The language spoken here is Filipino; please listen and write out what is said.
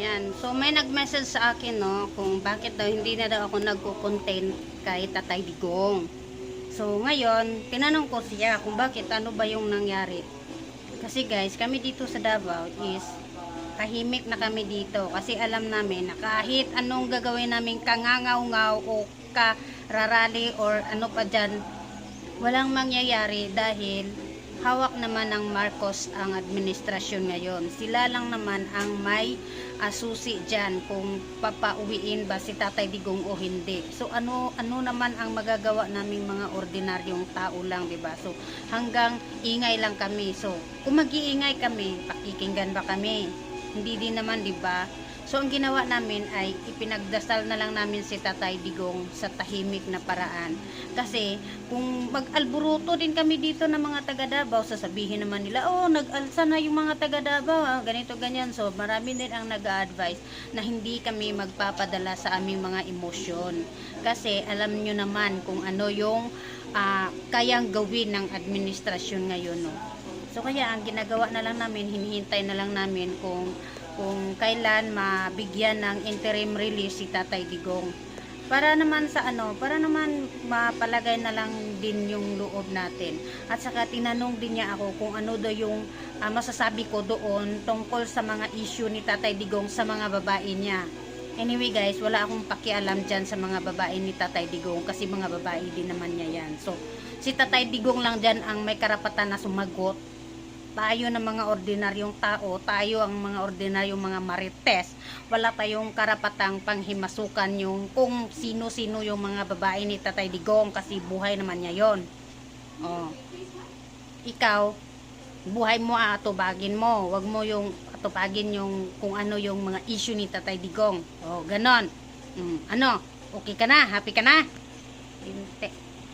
Yan. So, may nag-message sa akin, no, kung bakit daw hindi na daw ako nagko-content kay Tatay Digong. So, ngayon, tinanong ko siya kung bakit, ano ba yung nangyari. Kasi guys, kami dito sa Davao is tahimik na kami dito kasi alam namin na kahit anong gagawin namin kangangaw-ngaw o kararali or ano pa dyan, walang mangyayari dahil hawak naman ng Marcos ang administrasyon ngayon. Sila lang naman ang may asusi dyan kung papauwiin ba si Tatay Digong o hindi. So ano ano naman ang magagawa naming mga ordinaryong tao lang, ba? So hanggang ingay lang kami. So kung mag-iingay kami, pakikinggan ba kami? Hindi din naman, 'di ba? So ang ginawa namin ay ipinagdasal na lang namin si Tatay Digong sa tahimik na paraan. Kasi kung mag-alburuto din kami dito ng mga taga Davao, sasabihin naman nila, oh, nag-alsa na yung mga taga Davao, ah, ganito ganyan. So marami din ang nag-advise na hindi kami magpapadala sa aming mga emosyon. Kasi alam nyo naman kung ano yung ah, kayang gawin ng administrasyon ngayon. No? So kaya ang ginagawa na lang namin, hinihintay na lang namin kung kung kailan mabigyan ng interim release si Tatay Digong. Para naman sa ano, para naman mapalagay na lang din yung loob natin. At saka tinanong din niya ako kung ano daw yung ah, masasabi ko doon tungkol sa mga issue ni Tatay Digong sa mga babae niya. Anyway guys, wala akong pakialam dyan sa mga babae ni Tatay Digong kasi mga babae din naman niya yan. So, si Tatay Digong lang dyan ang may karapatan na sumagot tayo na mga ordinaryong tao, tayo ang mga ordinaryong mga marites, wala tayong karapatang panghimasukan yung kung sino-sino yung mga babae ni Tatay Digong kasi buhay naman niya yon. Oh. Ikaw, buhay mo ah, atubagin mo. Wag mo yung atubagin yung kung ano yung mga issue ni Tatay Digong. Oh, ganon. Mm, ano? Okay ka na? Happy ka na? Hindi.